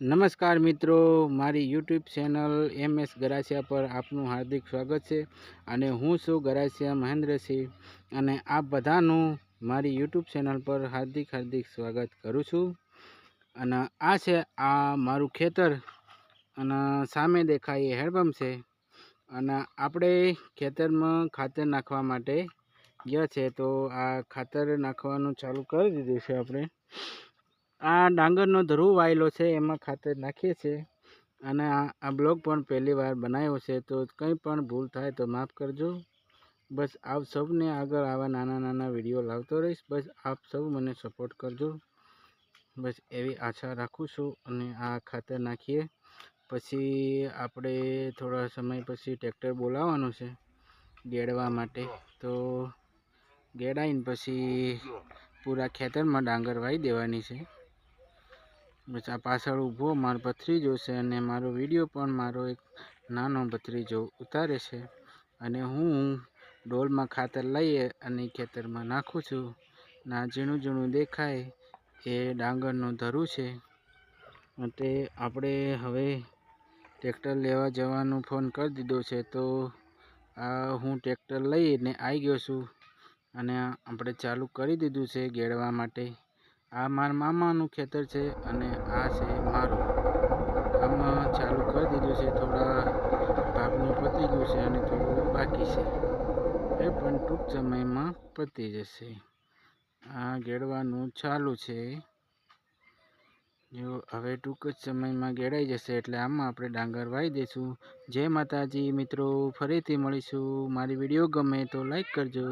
નમસ્કાર મિત્રો, મારી YouTube channel M S Garasia પર આપનું હાર્દિક સ્વાગત છે અને હું છું ગરાસિયા મહેન્દ્રસિંહ અને આપ બધાનું મારી યુટ્યુબ ચેનલ પર હાર્દિક હાર્દિક સ્વાગત કરું છું. અને આ છે આ મારું ખેતર અને સામે દેખાય એ હેડપંપ છે અને આપણે ખેતરમાં ખાતર નાખવા માટે ગયા છે તો આ ખાતર નાખવાનું ચાલુ કરી દીધું છે આપણે. આ ડાંગરનો ધ્રુવ વાયેલો છે, એમાં ખાતર નાખીએ છીએ. અને આ આ બ્લોગ પણ પહેલી વાર બનાવ્યો છે, તો કંઈ પણ ભૂલ થાય તો માફ કરજો. બસ આપ સૌને આગળ આવા નાના નાના વીડિયો લાવતો રહીશ. બસ આપ સૌ મને સપોર્ટ કરજો. બસ એવી આશા રાખું છું અને આ ખાતર નાખીએ. પછી આપણે થોડા સમય પછી ટ્રેક્ટર બોલાવવાનું છે ગેડવા માટે. તો ગેડાઈને પછી પૂરા ખેતરમાં ડાંગર વાવી દેવાની છે. બસ આ પાછળ ઊભો, મારો ભત્રીજો છે અને મારો વીડિયો પણ મારો એક નાનો ભત્રીજો ઉતારે છે. અને હું ડોલમાં ખાતર લઈએ અને ખેતરમાં નાખું છું. ના ઝીણું ઝીણું દેખાય, એ ડાંગરનું ધરું છે. માટે આપણે હવે ટ્રેક્ટર લેવા જવાનું ફોન કરી દીધો છે, તો આ હું ટ્રેક્ટર લઈને આવી ગયો છું. અને આપણે ચાલુ કરી દીધું છે ગેળવા માટે. આ મારા મામાનું ખેતર છે અને આ છે મારું. આમાં ચાલુ કરી દીધું છે, થોડા ભાગનું પતી ગયું છે અને થોડું બાકી છે. એ પણ ટૂંક સમયમાં પતી જશે. આ ગેડવાનું ચાલુ છે. જો હવે ટૂંક જ સમયમાં ગેડાઈ જશે એટલે આમાં આપણે ડાંગર વાવી દઈશું. જય માતાજી મિત્રો, ફરીથી મળીશું. મારી વીડિયો ગમે તો લાઈક કરજો.